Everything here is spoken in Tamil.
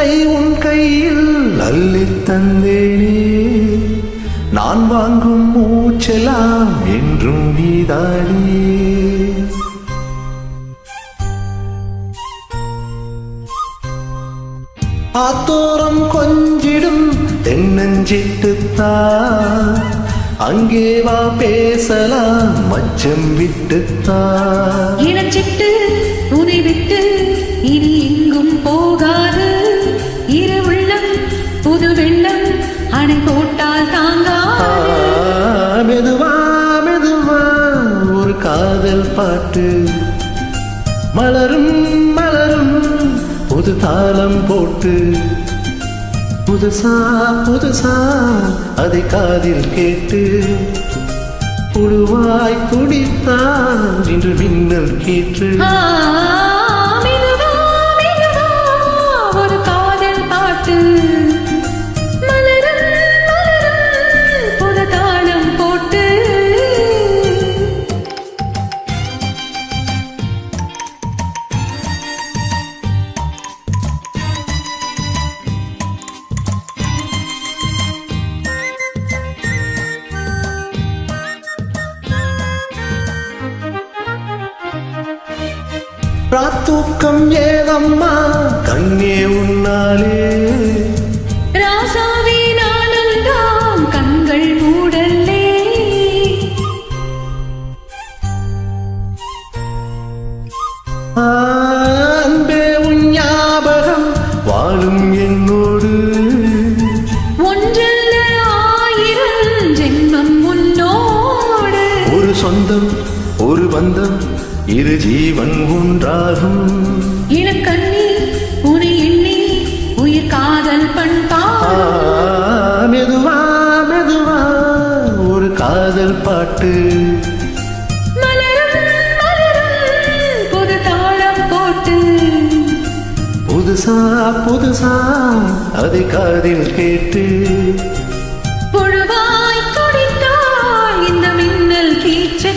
உள்ளத்தை உன் கையில் அள்ளி தந்தேனே. நான் வாங்கும் மூச்செல்லாம் என்றும் நீதானே. ஆத்தோரம் கொஞ்சிடும் தென்னஞ்சிட்டுத்தா அங்கே வா பேசலாம் மச்சம் விட்டுத்தா இணைச்சிட்டு புது தாளம் போட்டு புதுசா புதுசா அதை காதில் கேட்டு புழுவாய் துடித்தான் என்று மின்னல் கேட்டு ராத்தூக்கம் ஏதம்மா கண்ணே உன்னாலே. ராசாவே நானும் தான் கண்கள் மூடல்லே. அன்பே உன் ஞாபகம். வாழும் என்னோடு. ஒன்றல்ல ஆயிரம் ஜென்மம் உன்னோடு. ஒரு சொந்தம் ஒரு பந்தம். இரு ஜீவன் ஒன்றாகும். இளக்கண்ணி உனை எண்ணி உயிர் காதல் பண்பா மெதுவா மெதுவா ஒரு காதல் பாட்டு. புதுசா புதுசா அதை காதில் கேட்டு. புழுவாய் துடித்தாய் இந்த மின்னல் கீச்சு